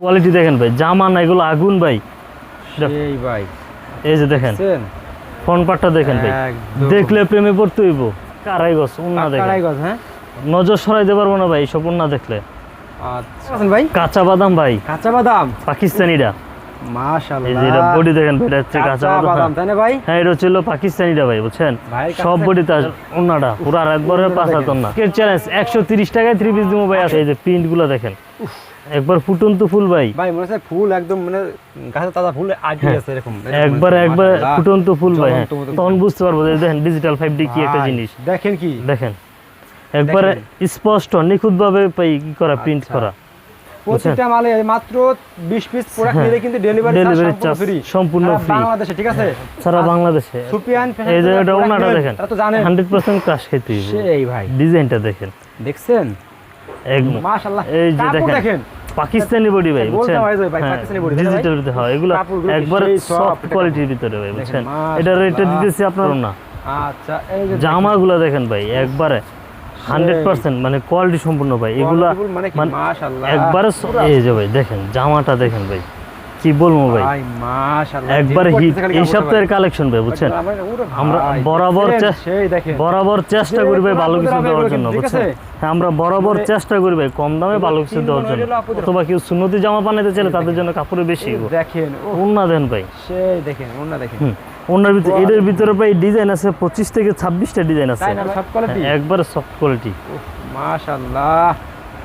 Quality দেখেন ভাই জামা না এগুলো আগুন ভাই। সেই ভাই। এই যে দেখেন ফ্রন্ট পার্টটা দেখেন ভাই। দেখলে প্রেমে পড়তে হইব। কারাই গছ উন্না দেখেন। হ্যাঁ? নজর সরাইতে পারব না ভাই সব উন্না দেখলে। আচ্ছা। আছেন ভাই? কাঁচা বাদাম ভাই। কাঁচা বাদাম? পাকিস্তানিরা। এই বডি দেখেন ভাই এটা হচ্ছে কাঁচা বাদাম। বাদাম তাই না ভাই? হ্যাঁ এটা হচ্ছিল পাকিস্তানিরা ভাই বুঝছেন? সব বডিতে পুরো আর একবারে পাঁচ হাত না চ্যালেঞ্জ একশো তিরিশ টাকায় থ্রি পিস দিব ভাই আছে। এই যে প্রিন্টগুলো দেখেন। একবার ফুটন্ত ফুল ভাই। ভাই মনে হচ্ছে ফুল একদম মানে গাছে তাজা ফুল আগে আছে এরকম। একবার একবার মাশাআল্লাহ। ফুটন্ত ফুল ভাই হ্যাঁ। তখন বুঝতে পারব যে দেখেন ডিজিটাল ফাইভ ডি কি একটা জিনিস। দেখেন কি? দেখেন। একবারে স্পষ্ট নিখুঁত ভাবে পাই কি করা প্রিন্ট আচ্ছা। করা। প্রতিটা মালে মাত্র 20 পিস প্রোডাক্ট হ্যাঁ। নিলে কিন্তু ডেলিভারি চার্জ ফ্রি সম্পূর্ণ free। বাংলাদেশে ঠিক আছে? সারা বাংলাদেশে। সুপিয়ান এই যে এটা ওনাটা দেখেন। তো জানেন। হান্ড্রেড পার্সেন্ট ক্রাশ খেতে সেই ভাই। ডিজাইনটা দেখেন। দেখছেন? একদম। মাশাআল্লাহ। এই যে দেখেন দেখেন। পাকিস্তানি বডি ভাই বুঝছেন? ভাই, পাকিস্তানি body, তাই না ভাই? ডিজিটাল ভিতরে হয় এগুলো একবারে সফট কোয়ালিটির ভিতরে ভাই বুঝছেন? এটা দিতেছি আপনার না। আচ্ছা এই যে জামাগুলো দেখেন ভাই একবারে হান্ড্রেড পার্সেন্ট মানে কোয়ালিটি সম্পূর্ণ ভাই এগুলা মানে? মানে। একবারে এই যে ভাই দেখেন জামাটা দেখেন ভাই। কি বলব ভাই? একবারে হিট এই সপ্তাহের কালেকশন ভাই বুঝছেন? আমরা- বরাবর বরাবর চেষ্টা করি ভাই ভালো কিছু দেওয়ার জন্য বুঝছেন? হ্যাঁ আমরা বরাবর চেষ্টা করি ভাই কম দামে ভালো কিছু দেওয়ার জন্য। অথবা কেউ সুন্নতি জামা বানাইতে চাইলে তাদের জন্য কাপড়ে বেশি দেখেন ও উন্না দেন ভাই। সেই দেখেন ওনা দেখেন। ওনার ভিতরে এদের ভিতরে ভাই ডিজাইন আছে পঁচিশ থেকে ছাব্বিশটা ডিজাইন আছে। একবারে সফট কোয়ালিটি মাশাআল্লাহ।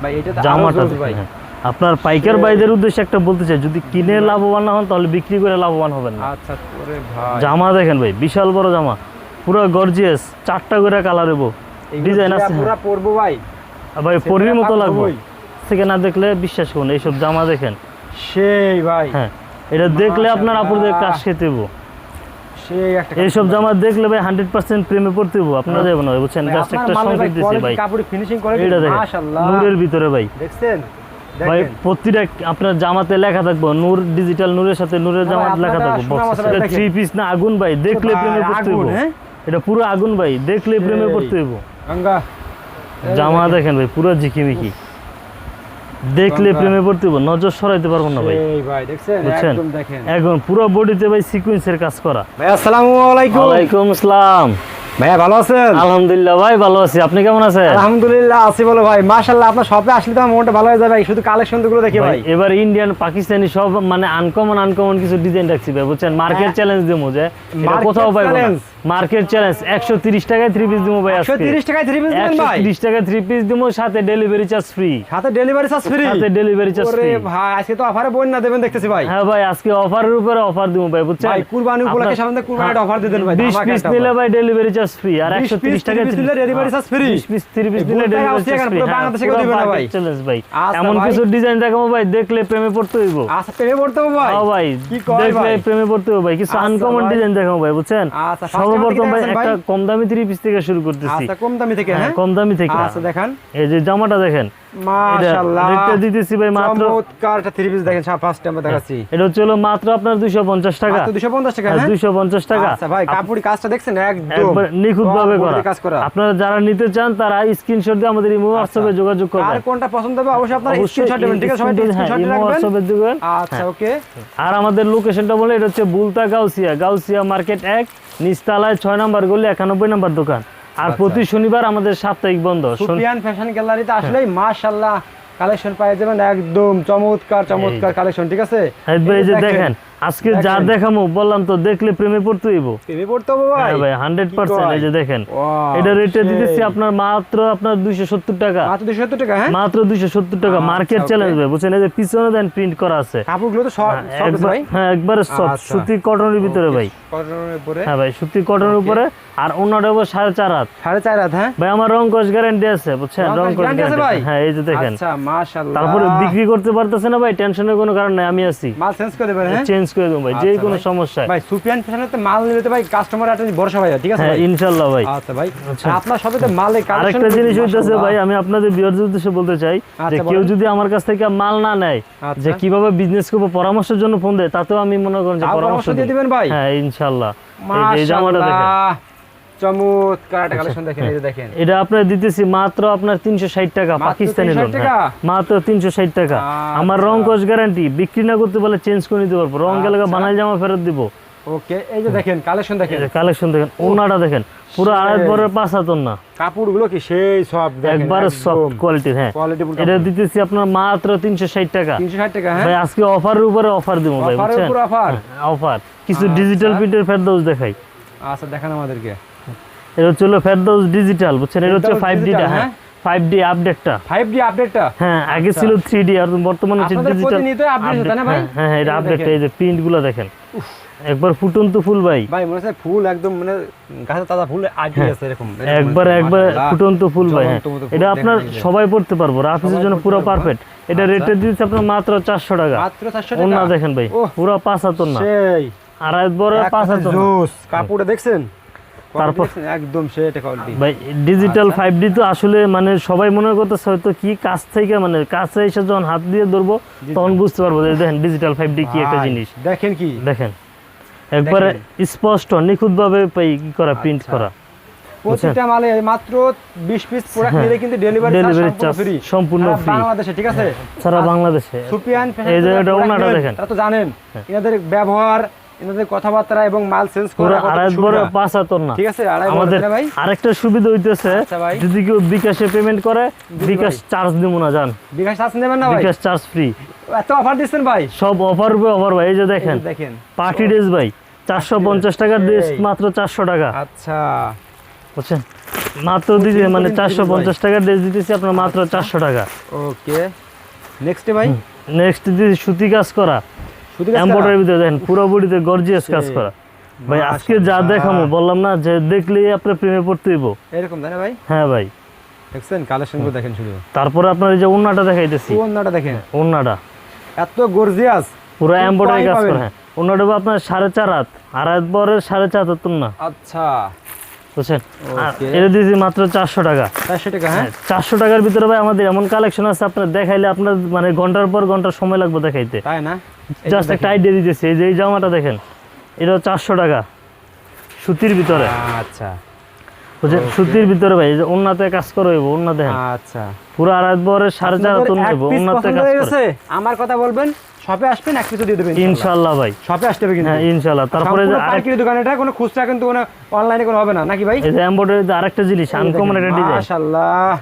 ভাই এটা জামাটা ভাই। হ্যাঁ। আপনার পাইকার ভাইদের উদ্দেশ্যে একটা বলতে চাই যদি কিনে লাভবান না হন তাহলে বিক্রি করে লাভবান হবেন না। আচ্ছা জামা দেখেন ভাই বিশাল বড় জামা পুরো গর্জিয়াস চারটা করে কালার এবো। ডিজাইন আছে। পুরো পরবো ভাই। ভাই পরির মতো লাগবে। থেকে না দেখলে বিশ্বাস করুন এইসব জামা দেখেন। সেই ভাই। হ্যাঁ এটা দেখলে আপনার। আপুদের কাজ খেতে হইবো। সেই একটা এইসব জামা দেখলে ভাই হান্ড্রেড পার্সেন্ট প্রেমে পড়তে হইবো। আপনারা যাবেন না বুঝছেন? জাস্ট একটা সংকেত দিচ্ছি ভাই। কাপড় ফিনিশিং কোয়ালিটি এটা দেখেন মাশাআল্লাহ নূরের ভিতরে ভাই। দেখছেন? ভাই দেখেন প্রতিটা আপনার জামাতে লেখা থাকব। নূর ডিজিটাল নূরের সাথে নূরের ভাই, লেখা থাকব সোনা মশলা দেখেন। থ্রি পিস না আগুন ভাই দেখলে প্রেমে পড়তে হ্যাঁ? এটা পুরো আগুন ভাই দেখলে প্রেমে পড়তে হইবো। জামা দেখেন ভাই পুরো ঝিকিমিকি। দেখলে প্রেমে পড়তে হইবো নজর সরাইতে পারব না ভাই। ভাই দেখছেন? বুঝছেন? একদম পুরো বডিতে ভাই সিকুয়েন্সের কাজ করা। ভাই আসসালামু আলাইকুম। আসসালাম। ভাইয়া ভালো আছেন? আলহামদুলিল্লাহ ভাই ভালো আছি। আপনি কেমন আছেন? আলহামদুলিল্লাহ আছি বলো ভাই। মাশাআল্লাহ আপনার শপে আসলে তো আমার মনটা ভালো হয়ে যাবে শুধু কালেকশনগুলো দেখি ভাই এবার ইন্ডিয়ান পাকিস্তানি সব মানে আনকমন আনকমন কিছু ডিজাইন রাখছি ভাই বুঝছেন? মার্কেট। চ্যালেঞ্জ দিমু যে এটা কোথাও পাইবো না। মার্কেট চ্যালেঞ্জ 130 টাকায় থ্রি পিস দিমু ভাই আজকে। 130 টাকায় থ্রি পিস দিবেন ভাই? 130 টাকায় থ্রি পিস দিমু সাথে ডেলিভারি চার্জ ফ্রি সাথে ডেলিভারি চার্জ ফ্রি সাথে ডেলিভারি চার্জ ফ্রি ভাই আজকে তো অফারে বই না দেবেন দেখতেছি ভাই। হ্যাঁ ভাই আজকে অফারের উপরে অফার দিমু ভাই বুঝছেন? ভাই কুরবানি উপলক্ষে সামনে কুরবানির অফার দিয়ে দেন ভাই 20 ধামাকা পিস নিলে ভাই ডেলিভারি চার্জ ফ্রি আর 20 130 টাকা 30 piece নিলে delivery 20 পিস 30 পিস এই নিলে ভুলটা ডেলিভারি চার্জ ফ্রি বাংলাদেশে কেউ দিবে না ভাই। চ্যালেঞ্জ ভাই। আচ্ছা এমন কিছু ডিজাইন দেখাবো ভাই দেখলে প্রেমে পড়তে হইব। আচ্ছা প্রেমে পড়তে হবে ভাই? হ্যাঁ ভাই কি কয় দেখলে প্রেমে পড়তে হবে ভাই। কিছু আচ্ছা আনকমন ডিজাইন দেখাবো ভাই বুঝছেন? আচ্ছা, সর্বপ্রথম ভাই একটা? কম দামি পিস থেকে শুরু করতেছি। আচ্ছা কম দামি থেকে হ্যাঁ হ্যাঁ? কম দামি থেকে। আচ্ছা দেখান। এই যে জামাটা দেখেন। দিতেছি ভাই মাত্র চমৎকার থ্রি পিস দেখেন ফার্স্ট আমরা দেখাচ্ছি। এটা হচ্ছে হলো মাত্র আপনার 250 টাকা। 250 টাকা হ্যাঁ, হ্যাঁ? 250 টাকা। আচ্ছা ভাই কাপড়ি কাজটা দেখছেন? একদম করা। আপনারা যারা নিতে চান তারা স্ক্রিনশট দিয়ে আমাদের ইমো হোয়াটসঅ্যাপে যোগাযোগ আর করবেন কোনটা পছন্দ হবে অবশ্যই আপনারা স্ক্রিনশট নেবেন ঠিক আছে সবাই হ্যাঁ, স্ক্রিনশট রাখবেন হোয়াটসঅ্যাপে দিবেন আচ্ছা ওকে আর আমাদের লোকেশনটা বলে এটা হচ্ছে বুলতা গাউসিয়া। গাউসিয়া মার্কেট এক নিস্তালায় ছয় নম্বর গলি একানব্বই নম্বর দোকান। আর। প্রতি শনিবার আমাদের সাপ্তাহিক বন্ধ। সুফিয়ান ফ্যাশন গ্যালারিতে আসলেই মাশাআল্লাহ কালেকশন পাওয়া যাবেন একদম চমৎকার চমৎকার কালেকশন ঠিক আছে? এই যে দেখেন। আজকে যা। দেখামো বললাম তো দেখলে প্রেমে পড়তে হইব। প্রেমে পড়তে হবে ভাই? হ্যাঁ ভাই হান্ড্রেড পার্সেন্ট এই যে দেখেন। এটা রেটে দিতেছি আপনার মাত্র আপনার দুইশো সত্তর টাকা। মাত্র 270 টাকা হ্যাঁ? মাত্র দুইশো সত্তর টাকা মার্কেট চ্যালেঞ্জ ভাই বুঝছেন? এই যে পিছনে দেন প্রিন্ট করা আছে। কাপড়গুলো তো সব হ্যাঁ, সব ভাই? হ্যাঁ একবারে সফট আচ্ছা। সুতি কটনের ভিতরে ভাই। কটনের উপরে? হ্যাঁ ভাই সুতি কটনের উপরে আর অন্যটা হবে সাড়ে চার হাত। সাড়ে চার হাত হ্যাঁ? ভাই আমার রং কস গ্যারান্টি আছে বুঝছেন? রং কস গ্যারান্টি ভাই? হ্যাঁ এই যে দেখেন। আচ্ছা মাশাআল্লাহ। তারপরে বিক্রি করতে পারতেছে না ভাই টেনশনের কোনো কারণ নাই আমি আছি। মাল চেঞ্জ করে দেবেন হ্যাঁ? চেঞ্জ করে দেবো ভাই যে আচ্ছা কোনো সমস্যা ভাই সুফিয়ান ফ্যাশনেতে মাল নিলে তো ভাই কাস্টমার একটা ভরসা ভাই ঠিক আছে হ্যাঁ ভাই? ভাই। আচ্ছা ভাই আচ্ছা। আপনার সাথে তো মালে কালেকশন আরেকটা জিনিস হইতেছে ভাই আমি আপনাদের উদ্দেশ্যে বলতে চাই যে আচ্ছা, কেউ যদি আমার কাছ থেকে মাল না নেয়। যে কীভাবে বিজনেস করব পরামর্শের জন্য ফোন দেয় তাতেও আমি মনে করেন যে পরামর্শ দিয়ে দিবেন ভাই? হ্যাঁ ইনশাল্লাহ। এই জামাটা দেখেন। চমৎকার একটা কালেকশন দেখেন এই দেখেন। এটা আপনার দিতেছি মাত্র আপনার তিনশো ষাট টাকা মাত্র পাকিস্তানি লোন টাকা? মাত্র ষাট টাকা। আমার আচ্ছা। রং গ্যারান্টি বিক্রি না করতে চেঞ্জ করে নিতে পারব। রং গেলে আচ্ছা। বানাই জামা ফেরত দিব। ওকে এই যে দেখেন কালেকশন দেখেন। কালেকশন দেখেন ওনাটা দেখেন। পুরো আড়াই বরের পাঁচ হাতন না। কাপড়গুলো কি সেই সব একবারে সফট কোয়ালিটির হ্যাঁ। এটা দিতেছি আপনার মাত্র টাকা। হ্যাঁ। ভাই আজকে অফারের উপরে অফার দিব ভাই বুঝছেন? অফার? অফার। কিছু আচ্ছা। ডিজিটাল প্রিন্টের ফেরদৌস দেখাই। আচ্ছা দেখান আমাদেরকে। এটা হচ্ছে ফেরদৌস ডিজিটাল বুঝছেন? এটা হচ্ছে ফাইভ ডিটা হ্যাঁ। ফাইভ ডি আপডেটটা ফাইভ ডি আপডেটটা হ্যাঁ আগে ছিল থ্রি ডি আর বর্তমানে হচ্ছে ডিজিটাল না ভাই? হ্যাঁ হ্যাঁ এটা এই যে আপডেট এই যে প্রিন্টগুলো দেখেন একবার ফুটন্ত ফুল ভাই। ভাই মনে হচ্ছে ফুল একদম মানে গাছে তাজা ফুল আগে আছে এরকম। হ্যাঁ, একবার একবার ফুটন্ত ফুল ভাই হ্যাঁ। এটা আপনার সবাই পড়তে পারব। রাফিসের জন্য পুরো পারফেক্ট এটা আচ্ছা। রেটে দিচ্ছে আপনার মাত্র চারশো টাকা। মাত্র চারশো অন্য টাকা? দেখেন ভাই। পুরো পাঁচ হাতর না। সেই। আড়াই বড় পাঁচ হাতর। জোস। কাপড়টা দেখছেন? তারপর- একদম সে এটা কোয়ালিটি ভাই ডিজিটাল আচ্ছা। ফাইভ ডি তো আসলে মানে সবাই মনে করতেছে হয়তো কি কাছ থেকে মানে কাছে এসে যখন হাত দিয়ে ধরবো তখন বুঝতে পারব যে দেখেন ডিজিটাল ফাইভ ডি কি একটা জিনিস। দেখেন কি? দেখেন। একবারে স্পষ্ট নিখুঁত ভাবে কি করা প্রিন্ট আচ্ছা। করা। প্রতিটা মালে মাত্র 20 পিস প্রোডাক্ট নিলে কিন্তু ডেলিভারি চার্জ ফ্রি সম্পূর্ণ free। বাংলাদেশে ঠিক আছে? সারা বাংলাদেশে। সুপিয়ান এই যে ওনাটা দেখেন। তারা তো জানেন এনাদের ব্যবহার এনাদের কথাবার্তা এবং মাল পুরো করা আড়াই বড় পাঁচ হাতর না। ঠিক আছে আড়াই আমাদের ভাই? আরেকটা সুবিধা হইতেছে আচ্ছা যদি কেউ বিকাশে পেমেন্ট করে বিকাশ চার্জ দিব না জান। বিকাশ চার্জ নেবেন না ভাই? বিকাশ চার্জ ফ্রি এত অফার দিচ্ছেন ভাই? সব অফার উপরে অফার ভাই এই যে দেখেন। দেখেন। পার্টি ড্রেস ভাই চারশো পঞ্চাশ টাকার ড্রেস মাত্র চারশো টাকা। আচ্ছা। বুঝছেন? মাত্র দিতে মানে চারশো পঞ্চাশ টাকার ড্রেস দিতেছি আপনার মাত্র আচ্ছা। চারশো টাকা। ওকে নেক্সট ভাই? নেক্সট দিতেছি সুতি কাজ করা। এম্বয়ডারির ভিতরে দেখেন পুরো বডিতে গর্জিয়াস কাজ করা। ভাই আজকে যা। দেখামো বললাম না যে দেখলেই আপনার প্রেমে পড়তে হইব। এরকম তাই না ভাই? হ্যাঁ ভাই। দেখছেন কালেকশনগুলো দেখেন শুধু। তারপরে আপনার এই যে ওন্নাটা দেখাইতেছি। ওন্নাটা দেখেন। ওন্নাটা এত গর্জিয়াস পুরো খুব এম্বয়ডারি কাজ। করা হ্যাঁ। ওন্নাটা হবে আপনার সাড়ে চার হাত আর হাত বরের সাড়ে চার হাত না। আচ্ছা। বুঝছেন. এটা দিয়েছি মাত্র চারশো টাকা। চারশো টাকা হ্যাঁ? চারশো টাকার ভিতরে ভাই আমাদের এমন কালেকশন আছে আপনার দেখাইলে আপনার মানে ঘণ্টার পর ঘণ্টা সময় লাগবে দেখাইতে। তাই না? জাস্ট একটা আইডিয়া দিতেছি এই যে এই জামাটা দেখেন এটা চারশো টাকা সুতির ভিতরে। আচ্ছা। সুতির ভিতরে ভাই যে উন্নাতে কাজ উন্না দেখেন। আচ্ছা। পুরো বরের সাড়ে চার হাত আপনাদের এক নেব উন্নাতে কাজ করে। আমার কথা বলবেন শপে আসবেন এক পিসও দিয়ে দেবেন ইনশাল্লাহ। ভাই। শপে আসতে হবে কিন্তু। হ্যাঁ ইনশাল্লাহ। তারপরে যে দোকান এটা কোনো খুচরা কিন্তু কোনো অনলাইনে কোনো হবে না। নাকি ভাই? এই যে এমব্রয়ডারি আরেকটা জিনিস আনকমন একটা ডিজাইন মাশাআল্লাহ।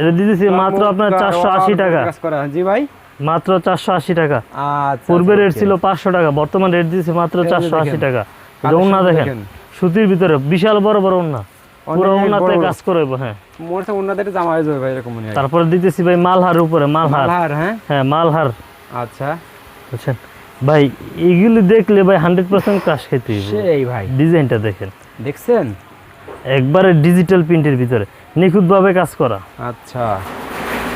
এটা দিতেছি মাত্র আপনার চারশো আশি টাকা। কাজ করা। জি ভাই। মাত্র চারশো আশি টাকা। আচ্ছা পূর্বে রেট ছিল পাঁচশো টাকা বর্তমান রেট দিয়েছে মাত্র চারশো আশি টাকা। উন্না দেখেন। সুতির ভিতরে বিশাল বড় বড় পুরো কাজ করব হ্যাঁ। মনে হচ্ছে জামা হয়ে যাবে ভাই এরকম মনে হয়। তারপরে দিতেছি ভাই মালহার উপরে মালহার। মালহার হ্যাঁ? হ্যাঁ মালহার। আচ্ছা। বুঝছেন? ভাই এগুলি দেখলে ভাই হান্ড্রেড পার্সেন্ট কাজ খেতে সেই ভাই। ডিজাইনটা দেখেন। দেখছেন? একবারে ডিজিটাল প্রিন্টের ভিতরে। নিখুঁতভাবে কাজ করা। আচ্ছা।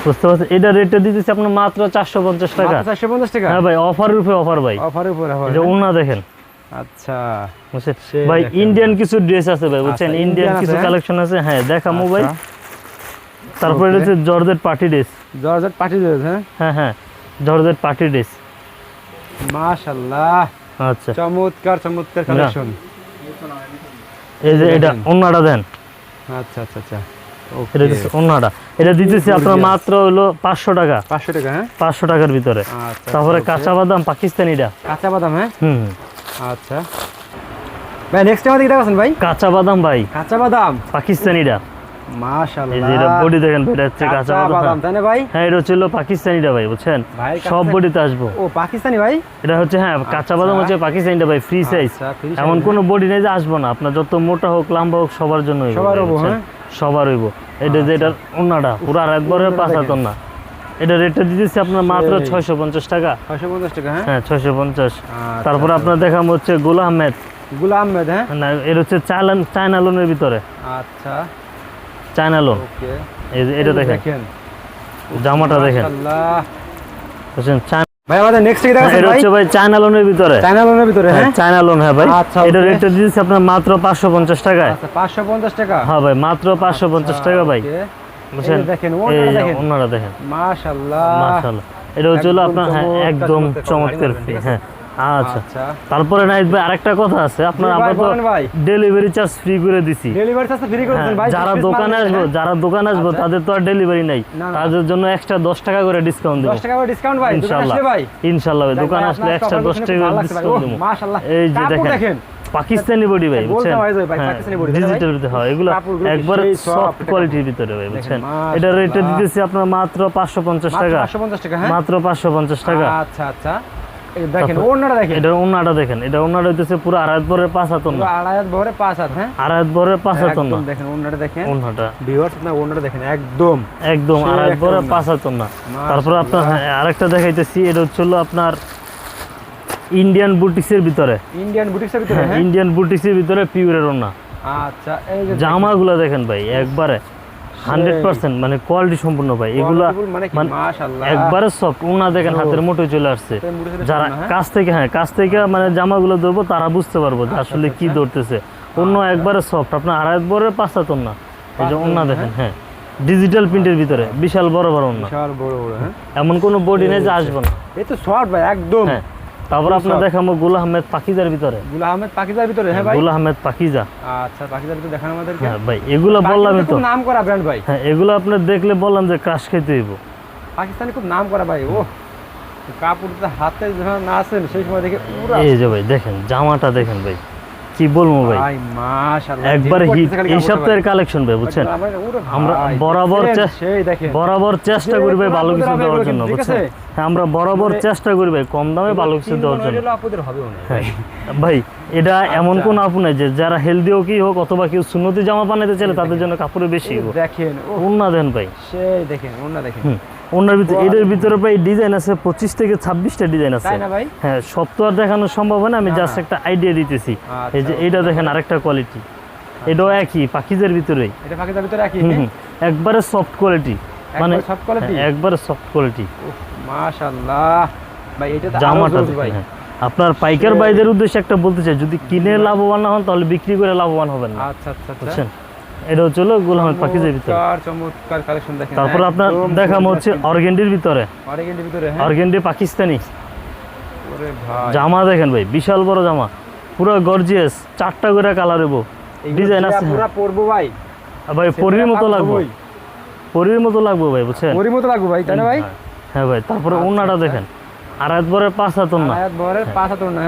বুঝতে পারছেন এটা রেটটা দিতেছি আপনার মাত্র চারশো পঞ্চাশ টাকা। মাত্র 450 টাকা? হ্যাঁ ভাই অফারের উপরে অফার ভাই। অফারের উপরে এটা উন্না দেখেন। আচ্ছা। ভাই ইন্ডিয়ান কিছু ড্রেস আছে ভাই বুঝছেন? আচ্ছা, ইন্ডিয়ান কিছু হ্যাঁ? কালেকশন আছে। হ্যাঁ দেখামো ভাই আচ্ছা। তারপরে হচ্ছে জর্জেট পার্টি ড্রেস জর্জেট পাঠিয়ে দেবে হ্যাঁ? হ্যাঁ হ্যাঁ। জর্জেট পার্টি ড্রেস মাশাআল্লাহ আচ্ছা। চমৎকার চমৎকার কালেকশন এই যে এটা। অন্যটা দেন। আচ্ছা আচ্ছা আচ্ছা। এটা এটা দিতেছি আপনার মাত্র হলো পাঁচশো টাকা। পাঁচশো টাকা হ্যাঁ? পাঁচশো টাকার ভিতরে। আচ্ছা তারপরে কাঁচা বাদাম পাকিস্তানিটা। কাঁচা বাদাম হ্যাঁ? হুম। আচ্ছা। ভাই নেক্সট আমাদের কি দেখাচ্ছেন ভাই? কাঁচা বাদাম ভাই। কাঁচা বাদাম? পাকিস্তানিটা। এই মাশাআল্লাহ যে এটা বডি দেখেন এটা হচ্ছে কাঁচা বাদাম। বাদাম। তাই না ভাই? হ্যাঁ এটা পাকিস্তানিটা ভাই বুঝছেন? সব বডিতে আসব। ও পাকিস্তানি ভাই? এটা হচ্ছে হ্যাঁ কাঁচা বাদাম হচ্ছে পাকিস্তানিটা ভাই ফ্রি সাইজ আচ্ছা, এমন হ্যাঁ। কোনো বডি নেই যে আসব না। আপনার যত মোটা হোক লম্বা হোক সবার জন্য সবার? হ্যাঁ? সবার হইব। এটা যে এটার অন্যটা পুরো আর একবারে পাঁচ। না এটা রেটটা দিতেছি আপনার মাত্র ছয়শো পঞ্চাশ টাকা। ছয়শো পঞ্চাশ টাকা হ্যাঁ? হ্যাঁ ছয়শো পঞ্চাশ। আচ্ছা, তারপরে আচ্ছা। আপনার দেখাম হচ্ছে গোলা আহমেদ। আহমেদ হ্যাঁ? না এর হচ্ছে চায়না চায়না লোনের ভিতরে। আচ্ছা। China loan. এটা দেখেন। জামাটা দেখেন। বুঝছেন ভাই আমাদের নেক্সট কি দেখাচ্ছেন এটা ভাই। হচ্ছে ভাই চায়না লোনের ভিতরে। চায়না লোনের ভিতরে হ্যাঁ। হ্যাঁ চায়না লোন হ্যাঁ ভাই। আচ্ছা, এটা রেটটা দিয়েছি আপনার মাত্র পাঁচশো পঞ্চাশ টাকায়। আচ্ছা পাঁচশো পঞ্চাশ টাকা? হ্যাঁ ভাই মাত্র পাঁচশো পঞ্চাশ টাকা ভাই। বুঝছেন? দেখেন, ওনারা দেখেন। ওনারা দেখেন। মাশাআল্লাহ। মাশাআল্লাহ। এটা হচ্ছে আপনার হ্যাঁ একদম চমৎকার? হ্যাঁ। আচ্ছা। আচ্ছা। তারপরে নাইট ভাই আরেকটা কথা আছে। আপনার আমরা তো ডেলিভারি চার্জ ফ্রি করে দিছি। ডেলিভারি চার্জ ফ্রি করে হ্যাঁ, ভাই যারা দোকানে আসব যারা দোকানে আসব আচ্ছা। তাদের তো আর ডেলিভারি নাই। তাদের জন্য এক্সট্রা দশ টাকা করে ডিসকাউন্ট দেবো? 10 টাকা করে ডিসকাউন্ট ভাই দোকানে ইনশাল্লাহ। ভাই। ইনশাল্লাহ ভাই দোকানে আসলে এক্সট্রা কাপড় দশ টাকা করে ডিসকাউন্ট ওহ, মাশাআল্লাহ। এই যে দেখেন। পাকিস্তানি বডি ভাই বুঝছেন? ভাই, হ্যাঁ? ডিজিটাল হয়। এগুলো একবার সফট এটা কোয়ালিটির ভিতরে ভাই বুঝছেন? এটা রেটে দিতেছি আপনার মাত্র পাঁচশো পঞ্চাশ টাকা। 550 টাকা হ্যাঁ? মাত্র পাঁচশো পঞ্চাশ টাকা। আচ্ছা আচ্ছা। দেখেন তারপর- ওড়নাটা দেখেন। এটা ওনাটা দেখেন এটা ওনাটা হইতেছে পুরো আড়াই বরের পাঁচ হাতন পুরো আড়াই ভরে পাঁচ হাত হ্যাঁ? আড়াই বরের পাঁচ হাতন না দেখেন ওড়নাটা দেখেন। ওনাটা ভিউয়ার্স আপনার ওড়নাটা দেখেন একদম। একদম আড়াই একটা পাঁচ হাতন না তারপর আপনার হ্যাঁ, আরেকটা দেখাইতেছি এটা হচ্ছে আপনার ইন্ডিয়ান বুটিক্সের ভিতরে। ইন্ডিয়ান বুটিক্সের ভিতরে হ্যাঁ হ্যাঁ? ইন্ডিয়ান বুটিক্সের ভিতরে পিওরের ওনা আচ্ছা এই জামাগুলো দেখেন ভাই একবারে। হান্ড্রেড পার্সেন্ট মানে কোয়ালিটি সম্পূর্ণ ভাই। এগুলা মানে মানে একবারে সফট ওনা দেখেন হাতের মুঠোয় চলে আসছে। যারা হ্যাঁ? কাছ থেকে হ্যাঁ কাছ থেকে মানে জামাগুলো ধরবো তারা বুঝতে পারব যে আসলে কি আচ্ছা। ধরতেছে। অন্য একবারে সফট আপনার আড়াই বরের পাঁচ হাতন না এই যে পাঁচ দেখেন হ্যাঁ? ডিজিটাল প্রিন্টের ভিতরে বিশাল বড় বড় হ্যাঁ? এমন কোনো বডি নেই যে আসবে না। এই তো শর্ট ভাই একদম। হ্যাঁ। তারপর আপনার। দেখাবো গুল আহমেদ পাকিজার ভিতরে। গুল আহমেদ পাকিজার ভিতরে হ্যাঁ ভাই? গুল আহমেদ পাকিজা। আচ্ছা পাকিজার ভিতরে দেখান আমাদেরকে। হ্যাঁ ভাই এগুলো বললাম তো। নাম করা ব্র্যান্ড ভাই। হ্যাঁ এগুলো আপনি দেখলে বললাম যে ক্রাশ খেতে হইব। পাকিস্তানি খুব নাম করা ভাই ও কাপড়টা হাতে যখন না আসেন সেই সময় দেখে পুরো এই যে ভাই দেখেন জামাটা দেখেন ভাই। কি বলব ভাই একবার হিট এই সপ্তাহের কালেকশন ভাই বুঝছেন? আমরা বরাবর বরাবর চেষ্টা করি ভাই ভালো কিছু দেওয়ার জন্য বুঝছেন? হ্যাঁ আমরা বরাবর মানে- চেষ্টা করি ভাই কম দামে ভালো কিছু দেওয়ার জন্য। হ্যাঁ ভাই এটা এমন কোন আপু নাই যে যারা হেলদি হোক কি হোক অথবা কেউ সুন্নতি জামা বানাইতে চাইলে তাদের জন্য কাপড়ে বেশি দেখেন ওন্না দেন ভাই। সেই দেখেন ওনার ভিতরে এটার ভিতরে ভাই ডিজাইন আছে পঁচিশ থেকে ছাব্বিশটা ডিজাইন আছে। হ্যাঁ সব তো আর দেখানো সম্ভব না আমি জাস্ট একটা আইডিয়া দিতেছি। এই যে আচ্ছা, এইটা দেখেন আরেকটা কোয়ালিটি এটাও একই পাখিজের ভিতরেই এটা ভিতরে একই। একবারে সফট কোয়ালিটি মানে হ্যাঁ, একবারে সফট কোয়ালিটি মাশাআল্লাহ। ভাই এটা জামাটা ভাই। হ্যাঁ। আপনার পাইকার ভাইদের উদ্দেশ্যে একটা বলতে চাই যদি কিনে লাভবান না হন তাহলে বিক্রি করে লাভবান হবেন না। আচ্ছা আচ্ছা আচ্ছা। বুঝছেন? এটা হচ্ছে হলো গোল আহমেদ পাখিজের ভিতরে। চমৎকার চমৎকার কালেকশন দেখেন। তারপর আপনার দেখাবো হচ্ছে অর্গেন্ডির ভিতরে। অরেগেন্ডের ভিতরে হ্যাঁ। অর্গেন্ডি পাকিস্তানি। ওরে ভাই। জামা দেখেন ভাই বিশাল বড় জামা। পুরো গর্জিয়াস চারটা করে কালার হব ডিজাইন আছে হ্যাঁ। পুরো পরবো ভাই। আর ভাই পরির মতো লাগবে। পরির মতো লাগবে ভাই বুঝছেন? পরির মতো লাগবে ভাই তাই না ভাই? হ্যাঁ ভাই তারপরে আচ্ছা, ওনাটা আচ্ছা। দেখেন। আর একবারে পাঁচ হাতন না। আয়াত বহরের পাঁচ না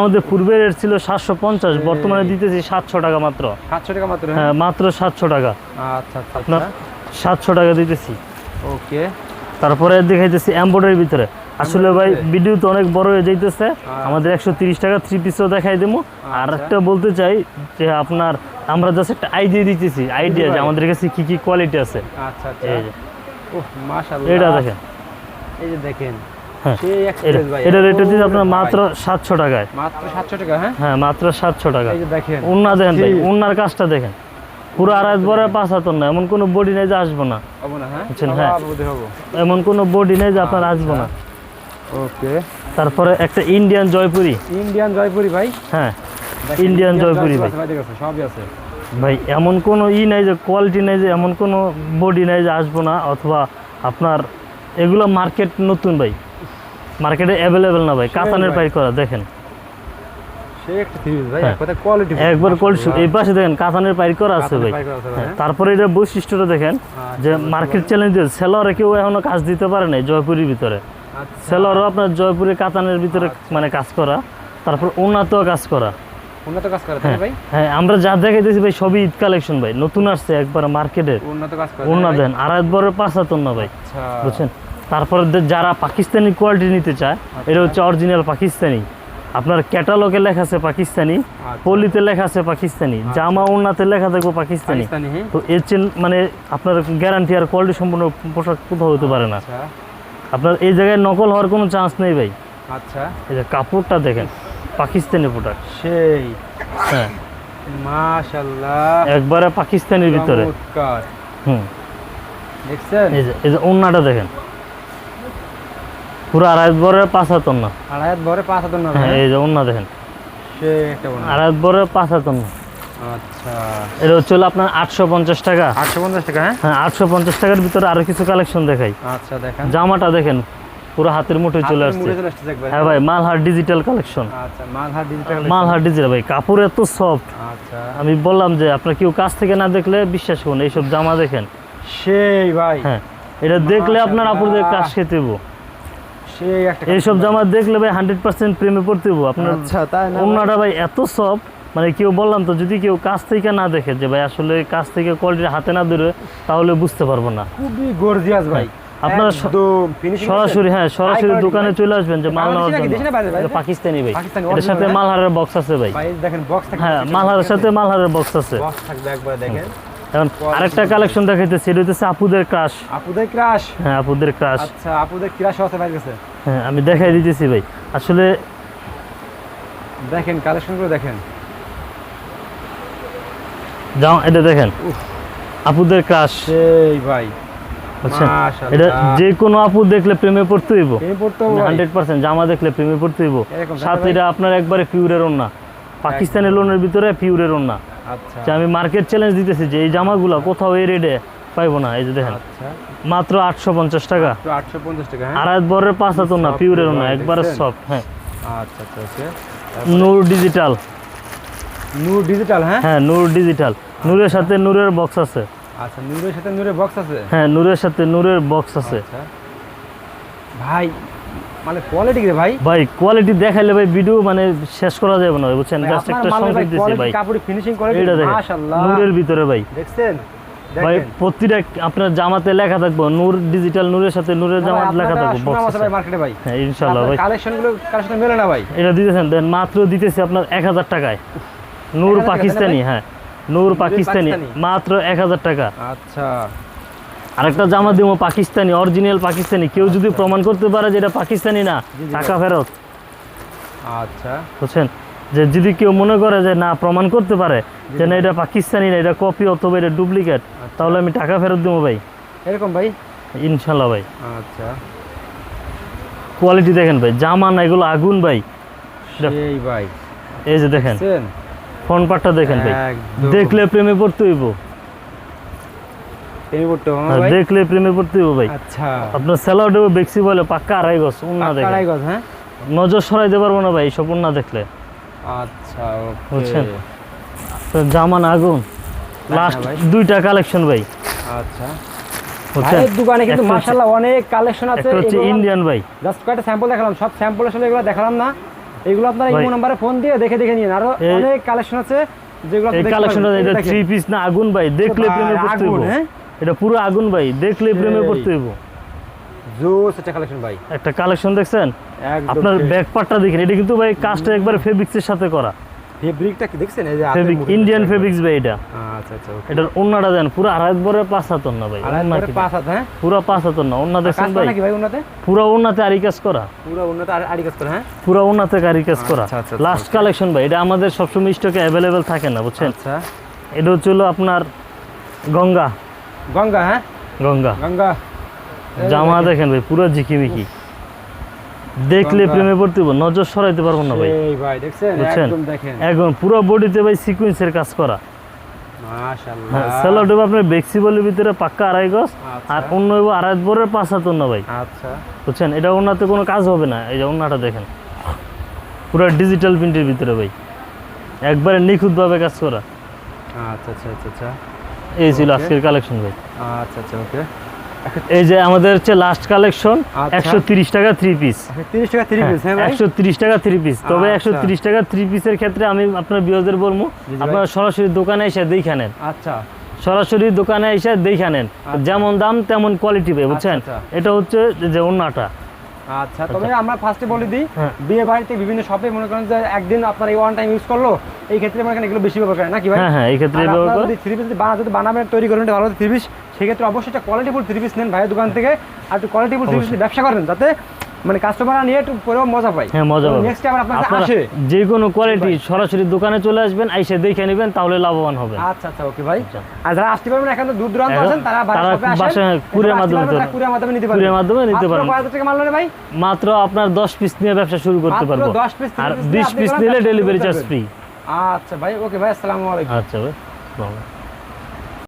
আমাদের পূর্বে রেট ছিল সাতশো পঞ্চাশ বর্তমানে দিতেছি সাতশো টাকা মাত্র। সাতশো টাকা মাত্র হ্যাঁ? হ্যাঁ মাত্র সাতশো টাকা। আচ্ছা আচ্ছা আপনার আচ্ছা। সাতশো টাকা দিতেছি। ওকে। তারপরে দেখাইতেছি এম্বয়ডারির ভিতরে। আসলে ভাই ভিডিও তো অনেক বড় হয়ে যাইতেছে। আমাদের একশো তিরিশ টাকা থ্রি পিসও দেখাই দেবো। আর আচ্ছা। একটা বলতে চাই যে আপনার আমরা জাস্ট একটা আইডিয়া দিতেছি। আইডিয়া যে আমাদের কাছে কি কি কোয়ালিটি আছে। আচ্ছা আচ্ছা। এটা দেখেন। এই যে দেখেন। হ্যাঁ। এটা রেটে দিচ্ছে আপনার মাত্র সাতশো টাকায়। মাত্র সাতশো টাকা হ্যাঁ? হ্যাঁ মাত্র সাতশো টাকা। দেখেন। উন্না দেখেন ভাই উন্নার কাজটা দেখেন। পুরো আড়াই বড় পাঁচ হাতর না এমন কোনো বডি নেই যে আসব না। হ্যাঁ? বুঝছেন, হ্যাঁ। এমন কোনো বডি নেই যে আপনার আসব না। ওকে। তারপরে একটা ইন্ডিয়ান জয়পুরি ইন্ডিয়ান জয়পুরি ভাই? হ্যাঁ ইন্ডিয়ান জয়পুরি ভাই। আছে, ভাই সবই আছে। ভাই এমন কোনো ই নাই যে কোয়ালিটি নাই যে এমন কোনো বডি নাই যে আসব না অথবা আপনার এগুলো মার্কেট নতুন ভাই। মার্কেটে অ্যাভেলেবেল না ভাই কাতানের ভাই। পাই করা দেখেন। হ্যাঁ। একবার কোয়ালিটি এই পাশে দেখেন কাতানের পাই করা আছে ভাই। হ্যাঁ, তারপরে এটা বৈশিষ্ট্যটা দেখেন যে মার্কেট চ্যালেঞ্জ সেলরে কেউ এখনও কাজ দিতে পারে নাই জয়পুরের ভিতরে। আচ্ছা। সেলরও আপনার জয়পুরে কাতানের ভিতরে মানে কাজ করা তারপর কাজ করা। উন্নত কাজ করে ভাই? হ্যাঁ আমরা যা দেখাইতেছি ভাই সবই ঈদ কালেকশন ভাই। নতুন আসছে একবার মার্কেটের উন্নত কাজ করে? দেন আর একবারে পাঁচ না ভাই। আচ্ছা। বুঝছেন? তারপরে যারা পাকিস্তানি কোয়ালিটি নিতে চায় এটা হচ্ছে অরিজিনাল পাকিস্তানি। আপনার ক্যাটালগে লেখা আছে পাকিস্তানি আচ্ছা। পলিতে লেখা আছে পাকিস্তানি জামা ওনাতে লেখা থাকবে পাকিস্তানি। হ্যাঁ। তো এর চেন মানে আপনার গ্যারান্টি আর কোয়ালিটি সম্পূর্ণ পোশাক কোথাও হতে পারে না। আচ্ছা। আপনার এই জায়গায় নকল হওয়ার কোনো চান্স নেই ভাই। আচ্ছা। এই যে কাপড়টা দেখেন পাকিস্তানি প্রোডাক্ট সেই। হ্যাঁ। মাশাআল্লাহ। একবারে পাকিস্তানের ভিতরে। হুম। দেখছেন? এই যে এই যে ওন্নাটা দেখেন। পুরো আড়াই বরের পাঁচ হাতন না আড়াইয়াত ভরে পাঁচ হাজার না? হ্যাঁ এই যে ওন্না দেখেন। আড়াই বরের পাঁচ হাতন না আচ্ছা। এটা হচ্ছে আপনার আটশো পঞ্চাশ টাকা। আটশো পঞ্চাশ টাকা হ্যাঁ? হ্যাঁ আটশো পঞ্চাশ টাকার ভিতরে আরও কিছু কালেকশন দেখাই। আচ্ছা দেখেন। জামাটা দেখেন পুরো হাতের মুঠে চলে আসছে। হ্যাঁ ভাই মালহার ডিজিটাল কালেকশন আচ্ছা মালহার ডিজিটাল মালহার ডিজিটাল ভাই কাপড় এত সফট আচ্ছা। আমি বললাম যে আপনার কেউ কাছ থেকে না দেখলে বিশ্বাস করুন এইসব জামা দেখেন। সেই ভাই। হ্যাঁ এটা দেখলে আপনার। আপুদের কাজ খেতে হইবো। এইসব জামা দেখলে ভাই হান্ড্রেড পার্সেন্ট প্রেমে পড়তে হইবো। আপনার আচ্ছা তাই ভাই? অন্যটা ভাই এত সব মানে কেউ বললাম তো যদি কেউ কাছ থেকে না দেখে যে ভাই আসলে কাছ থেকে কোয়ালিটি হাতে না ধরে তাহলে বুঝতে পারব না। খুবই গর্জিয়াস ভাই। আপনারা একদম finishing সরাসরি হ্যাঁ সরাসরি দোকানে চলে আসবেন যে মাল নেওয়ার জন্য। ভাই? পাকিস্তানি ভাই। পাকিস্তানি এটার সাথে হ্যাঁ? মালহারের বক্স আছে ভাই। ভাই দেখেন বক্স হ্যাঁ মালহারের সাথে মালহারের বক্স আছে। বক্স থাকবে একবার দেখেন। এখন আরেকটা কালেকশন দেখাইতেছি এটা হচ্ছে আপুদের ক্রাশ আপুদের ক্রাশ হ্যাঁ আপুদের ক্রাশ আচ্ছা আপুদের ক্রাশ আছে বাইরে গেছে হ্যাঁ আমি দেখাই দিতেছি ভাই। আসলে দেখেন কালেকশনগুলো দেখেন। যাও এটা দেখেন। আপুদের ক্রাশ সেই ভাই বুঝছেন এটা যে কোনো আপু দেখলে প্রেমে পড়তে হইব। এই হান্ড্রেড পার্সেন্ট জামা দেখলে প্রেমে পড়তে হইব। সাথে এটা আপনার একবারে পিউরের ওন্না পাকিস্তানি লোনের ভিতরে পিউরের ওন্না আচ্ছা। যে আমি মার্কেট চ্যালেঞ্জ দিতেছি যে এই জামাগুলো কোথাও এই রেটে পাইবো না এই যে দেখেন। আচ্ছা। মাত্র আটশো পঞ্চাশ টাকা। তো 850 টাকা হ্যাঁ? আড়াই বরের পাঁচ হাত না পিউরের না একবারে সফট হ্যাঁ। আচ্ছা আচ্ছা নূর ডিজিটাল। নূর ডিজিটাল হ্যাঁ? হ্যাঁ নূর ডিজিটাল। নূরের সাথে নূরের বক্স আছে। আচ্ছা নূরের সাথে নূরের বক্স আছে? হ্যাঁ নূরের সাথে নূরের বক্স আছে। ভাই মানে কোয়ালিটি রে ভাই? ভাই কোয়ালিটি দেখাইলে ভাই ভিডিও মানে শেষ করা যাবে না বুঝছেন? জাস্ট একটা সংকেত দিছি ভাই। কাপড় ফিনিশিং কোয়ালিটি এটা দেখেন মাশাআল্লাহ। নূরের ভিতরে ভাই। দেখছেন? ভাই প্রতিটা আপনার জামাতে লেখা থাকব নূর ডিজিটাল নূরের সাথে নূরের জামাত লেখা থাকব মার্কেটে ভাই হ্যাঁ ইনশাল্লাহ ভাই। কালেকশনগুলো কার সাথে মেলে না ভাই। এটা দিতেছেন দেন মাত্র দিতেছি আপনার এক হাজার টাকায়। নূর পাকিস্তানি হ্যাঁ নূর পাকিস্তানি। মাত্র এক হাজার টাকা। আচ্ছা। আরেকটা জামা দিব পাকিস্তানি অরিজিনাল পাকিস্তানি। কেউ যদি প্রমাণ করতে পারে যে এটা পাকিস্তানি না টাকা ফেরত। আচ্ছা। বুঝছেন? যে যদি কেউ মনে করে যে না প্রমাণ করতে পারে যে না এটা পাকিস্তানি না এটা কপি অথবা এটা ডুপ্লিকেট তাহলে আমি টাকা ফেরত দেবো ভাই। এরকম ভাই? ইনশাল্লাহ ভাই। আচ্ছা। কোয়ালিটি দেখেন ভাই জামা না এগুলো আগুন ভাই। ভাই। এই যে দেখেন ফ্রন্ট পার্টটা দেখেন ভাই। দেখলে প্রেমে পড়তে হইব। হবে হ্যাঁ, দেখলে প্রেমে পড়তে হইব ভাই। আচ্ছা। আপনার স্যালাড দেবো বেক্সি বলে পাক্কা আড়াই গছ উন্না দেখেন। আড়াই গজ হ্যাঁ? নজর সরাইতে পারব না ভাই সব উন্না দেখলে। আচ্ছা বুঝছেন? তো জামান আগুন। লাস্ট দুইটা কালেকশন ভাই। আচ্ছা। ভাইয়ের দোকানে কিন্তু মাশাআল্লাহ অনেক কালেকশন আছে। হচ্ছে ইন্ডিয়ান ভাই। জাস্ট কয়েকটা স্যাম্পল দেখালাম। সব স্যাম্পল আসলে এগুলো দেখালাম না। এগুলো আপনারা ভাই। ইমো নাম্বারে ফোন দিয়ে দেখে দেখে নিন আরও অনেক কালেকশন আছে যেগুলো এই কালেকশনটা এটা থ্রি পিস না আগুন ভাই। দেখলে প্রেমে পড়তে হইব। হ্যাঁ? এটা পুরো আগুন ভাই। দেখলে প্রেমে। পড়তে হইব। জোস একটা কালেকশন ভাই। একটা কালেকশন দেখছেন? আপনার ব্যাক পার্টটা দেখেন এটা কিন্তু ভাই কাজটা একবার ফেব্রিক্সের সাথে করা। ফেব্রিকটা কি দেখছেন? এই যে ফেব্রিক ইন্ডিয়ান ফেব্রিক্স ভাই এটা। আচ্ছা আচ্ছা এটার অন্যটা দেন পুরো আড়াই বরের পাঁচ হাতর না ভাই ওন্না একবারে কি পাঁচ হাত হ্যাঁ? পুরো পাঁচ হাতর না অন্য দেখছেন ভাই। নাকি ভাই উন্নতে পুরো ওনাতে আরি কাজ করা। পুরো উন্নত আর কাজ করে হ্যাঁ? পুরো ওনাতে আরি কাজ করা। আচ্ছা, আচ্ছা, লাস্ট কালেকশন ভাই এটা আমাদের সবসময় স্টকে অ্যাভেলেবেল থাকে না বুঝছেন? আচ্ছা। এটা হচ্ছে হলো আপনার গঙ্গা। গঙ্গা হ্যাঁ? গঙ্গা। গঙ্গা। জামা দেখেন। ভাই পুরো ঝিকিমিকি। দেখলে প্রেমে পড়তে নজর সরাইতে পারব না ভাই। ভাই দেখছেন? একদম দেখেন। একদম পুরো বডিতে ভাই সিকুয়েন্সের কাজ করা। মাশাআল্লাহ। হ্যাঁ আপনার বেক্সিবলের ভিতরে পাক্কা আড়াই গজ আচ্ছা। আর অন্য হইব আড়াই বরের পাঁচ হাত অন্য ভাই। আচ্ছা। বুঝছেন? এটা ওনাতে কোনো কাজ হবে না। এই যে ওনাটা দেখেন। পুরো ডিজিটাল প্রিন্টের ভিতরে ভাই। একবারে নিখুঁতভাবে কাজ করা। আচ্ছা আচ্ছা আচ্ছা আচ্ছা। এই ছিল আজকের কালেকশন ভাই। আচ্ছা আচ্ছা ওকে এই যে আমাদের হচ্ছে লাস্ট কালেকশন আচ্ছা। একশো তিরিশ টাকা থ্রি পিস হ্যাঁ একশো তিরিশ টাকা থ্রি পিস তবে আচ্ছা। একশো তিরিশ টাকা থ্রি পিসের ক্ষেত্রে আমি আপনার বিয়োজের বলব। আপনারা সরাসরি দোকানে এসে দেখে নেন। আচ্ছা। সরাসরি দোকানে এসে দেখে নেন যেমন দাম তেমন কোয়ালিটি পাই বুঝছেন? আচ্ছা, এটা হচ্ছে যে অন্যটা আচ্ছা তবে আমরা ফার্স্টে বলে দিই হ্যাঁ। বিয়ে বাড়িতে বিভিন্ন শপে মনে করেন যে একদিন আপনার এই ওয়ান টাইম ইউজ করল এই ক্ষেত্রে মনে করেন এগুলো বেশি ব্যবহার করে নাকি ভাই? হ্যাঁ হ্যাঁ এই ক্ষেত্রে ব্যবহার করে। থ্রি পিস বানা যদি বানাবেন তৈরি করবেন ভালো থ্রি পিস সেক্ষেত্রে অবশ্যই একটা কোয়ালিটিফুল থ্রি পিস নেন ভাইয়ের দোকান থেকে। আর একটু কোয়ালিটিফুল থ্রি পিস ব্যবসা করেন যাতে মানে কাস্টমাররা নিয়ে একটু পরেও মজা পায়। হ্যাঁ মজা পাবে। নেক্সট আবার আপনার কাছে আসে। যে কোনো কোয়ালিটি সরাসরি দোকানে চলে আসবেন আইসে দেখে নেবেন তাহলে লাভবান হবে। আচ্ছা আচ্ছা ওকে ভাই। আর যারা আসতে পারবেন এখন দূর দূরান্ত আছেন তারা বাসায় বাসায় কুরিয়ার মাধ্যমে কুরিয়ার মাধ্যমে নিতে পারবেন। কুরিয়ার মাধ্যমে নিতে পারবেন। হাজার টাকা মাল ভাই? মাত্র আপনার দশ পিস নিয়ে ব্যবসা শুরু করতে মাত্র পারব। 10 piece, 30 আর piece নিয়ে বিশ আপনি পিস কোনো নিলে ডেলিভারি চার্জ ফ্রি আচ্ছা ভাই ওকে ভাই আসসালামু আলাইকুম। আচ্ছা ভাই